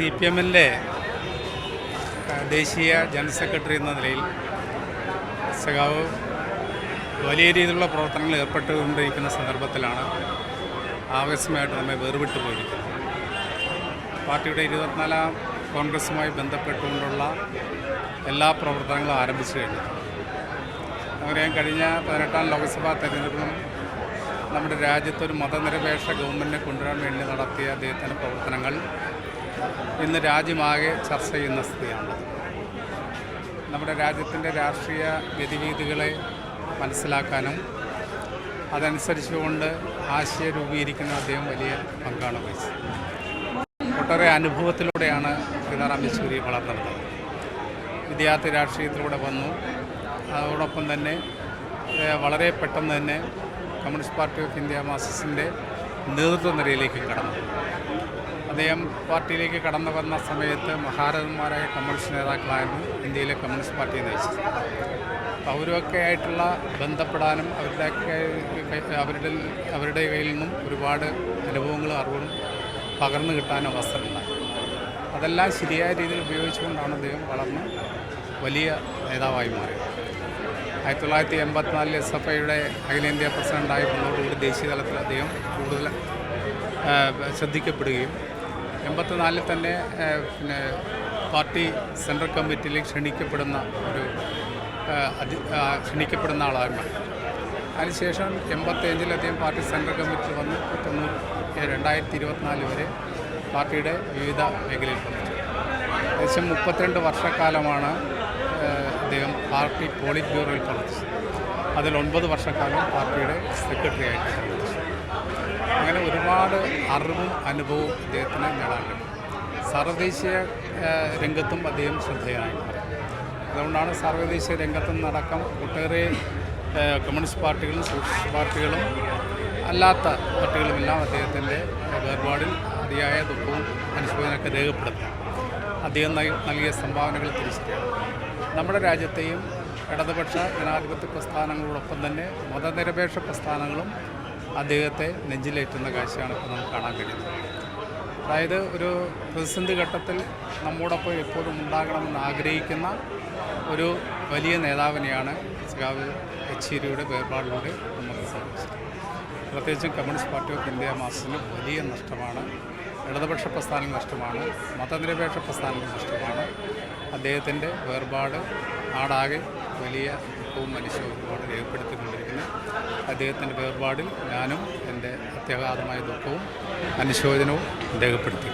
C P എമ്മിന്റെ ദേശീയ general secretary എന്ന നിലയിൽ സഖാവ് വലിയ രീതിയിലുള്ള പ്രവർത്തനങ്ങൾ ഏർപ്പെട്ടുകൊണ്ടിരിക്കുന്ന സന്ദർഭത്തിലാണ് ആകസ്മികമായിട്ട് നമ്മെ വേർവിട്ടു പോയിരിക്കുന്നത്. പാർട്ടിയുടെ ഇരുപത്തിനാലാം കോൺഗ്രസുമായി ബന്ധപ്പെട്ടുകൊണ്ടുള്ള എല്ലാ പ്രവർത്തനങ്ങളും ആരംഭിച്ചു കഴിഞ്ഞു. നമുക്കറിയാം കഴിഞ്ഞ പതിനെട്ടാം ലോക്സഭാ തെരഞ്ഞെടുപ്പിലും നമ്മുടെ രാജ്യത്തൊരു മതനിരപേക്ഷ ഗവൺമെന്റിനെ കൊണ്ടുവരാൻ വേണ്ടി നടത്തിയ അദ്ദേഹത്തിന്റെ പ്രവർത്തനങ്ങൾ ഇന്ന് രാജ്യമാകെ ചർച്ച ചെയ്യുന്ന സ്ഥിതിയാണുള്ളത് നമ്മുടെ രാജ്യത്തിന്റെ രാഷ്ട്രീയ ഗതിവീതികളെ മനസ്സിലാക്കാനും അതനുസരിച്ചുകൊണ്ട് ആശയ രൂപീകരിക്കുന്ന അദ്ദേഹം വലിയ പങ്കാണ് വഹിച്ചത്. ഒട്ടേറെ അനുഭവത്തിലൂടെയാണ് സീതാറാം യെച്ചൂരി വളർന്നത് വിദ്യാർത്ഥി രാഷ്ട്രീയത്തിലൂടെ വന്നു. അതോടൊപ്പം തന്നെ വളരെ പെട്ടെന്ന് തന്നെ കമ്മ്യൂണിസ്റ്റ് പാർട്ടി ഓഫ് ഇന്ത്യ മാർസിസ്റ്റിന്റെ നേതൃത്വ നിരയിലേക്ക് കടന്നു. അദ്ദേഹം പാർട്ടിയിലേക്ക് കടന്നു വന്ന സമയത്ത് മഹാരഥന്മാരായ കമ്മ്യൂണിസ്റ്റ് നേതാക്കളായിരുന്നു ഇന്ത്യയിലെ കമ്മ്യൂണിസ്റ്റ് പാർട്ടിയെ നയിച്ചത്. അവരൊക്കെ ആയിട്ടുള്ള ബന്ധപ്പെടാനും അവരുടെ അവരുടെ അവരുടെ കയ്യിൽ നിന്നും ഒരുപാട് അനുഭവങ്ങളും അറിവും പകർന്നു കിട്ടാൻ അവസരമുണ്ടായി. അതെല്ലാം ശരിയായ രീതിയിൽ ഉപയോഗിച്ചുകൊണ്ടാണ് അദ്ദേഹം വളർന്ന് വലിയ നേതാവായി മാറിയത്. ആയിരത്തി തൊള്ളായിരത്തി എൺപത്തിനാലിൽ എസ് എഫ് ഐയുടെ അഖിലേന്ത്യാ പ്രസിഡന്റായി വന്നതോടുകൂടി ദേശീയ തലത്തിൽ അദ്ദേഹം കൂടുതൽ ശ്രദ്ധിക്കപ്പെടുകയും എൺപത്തിനാലിൽ തന്നെ പിന്നെ പാർട്ടി സെൻട്രൽ കമ്മിറ്റിയിലേക്ക് ക്ഷണിക്കപ്പെടുന്ന ഒരു ക്ഷണിക്കപ്പെടുന്ന ആളായി മാറി അതിനുശേഷം എൺപത്തിയഞ്ചിൽ അദ്ദേഹം പാർട്ടി സെൻട്രൽ കമ്മിറ്റിയിൽ വന്ന്. തൊണ്ണൂറ് രണ്ടായിരത്തി ഇരുപത്തിനാല് വരെ പാർട്ടിയുടെ വിവിധ മേഖലയിൽ ഏകദേശം മുപ്പത്തിരണ്ട് വർഷക്കാലമാണ് അദ്ദേഹം പാർട്ടി പോളിറ്റ് ബ്യൂറോയിൽ പ്രവർത്തിച്ചു. അതിൽ ഒൻപത് വർഷക്കാലം പാർട്ടിയുടെ സെക്രട്ടറി ആയിട്ട് പ്രവർത്തിച്ചു. അങ്ങനെ ഒരുപാട് അറിവും അനുഭവവും അദ്ദേഹത്തിന് നേടാൻ സർവദേശീയ രംഗത്തും അദ്ദേഹം ശ്രദ്ധേയനായി. അതുകൊണ്ടാണ് സർവദേശീയ രംഗത്തും നടക്കം ഒട്ടേറെ കമ്മ്യൂണിസ്റ്റ് പാർട്ടികളും സോഷ്യലിസ്റ്റ് പാർട്ടികളും അല്ലാത്ത പാർട്ടികളുമെല്ലാം അദ്ദേഹത്തിന്റെ വേർപാടിൽ അതിയായ ദുഃഖവും അനുശോചനമൊക്കെ രേഖപ്പെടുത്തും. അദ്ദേഹം നൽകിയ സംഭാവനകൾ തിരിച്ചറിയാം. നമ്മുടെ രാജ്യത്തെയും ഇടതുപക്ഷ ജനാധിപത്യ പ്രസ്ഥാനങ്ങളോടൊപ്പം തന്നെ മതനിരപേക്ഷ പ്രസ്ഥാനങ്ങളും അദ്ദേഹത്തെ നെഞ്ചിലേറ്റുന്ന കാഴ്ചയാണ് ഇപ്പോൾ നമുക്ക് കാണാൻ കഴിയുന്നത്. അതായത് ഒരു പ്രതിസന്ധി ഘട്ടത്തിൽ നമ്മോടൊപ്പം എപ്പോഴും ഉണ്ടാകണമെന്ന് ആഗ്രഹിക്കുന്ന ഒരു വലിയ നേതാവിനെയാണ് സഖാവ് യെച്ചൂരിയുടെ വേർപാടിലൂടെ നമുക്ക് സാധിച്ചത്. പ്രത്യേകിച്ചും കമ്മ്യൂണിസ്റ്റ് പാർട്ടി ഓഫ് ഇന്ത്യ മാസത്തിന് വലിയ നഷ്ടമാണ് ഇടതുപക്ഷ പ്രസ്ഥാനം നഷ്ടമാണ് മതനിരപേക്ഷ പ്രസ്ഥാനം നഷ്ടമാണ്. അദ്ദേഹത്തിന്റെ വേർപാട് നാടാകെ വലിയ ദുഃഖവും മനുഷ്യവുമാണ് രേഖപ്പെടുത്തിക്കൊണ്ടിരിക്കുന്നത് അദ്ദേഹത്തിന്റെ വേർപാടിൽ ഞാനും എന്റെ അത്യഗാധമായ ദുഃഖവും അനുശോചനവും രേഖപ്പെടുത്തി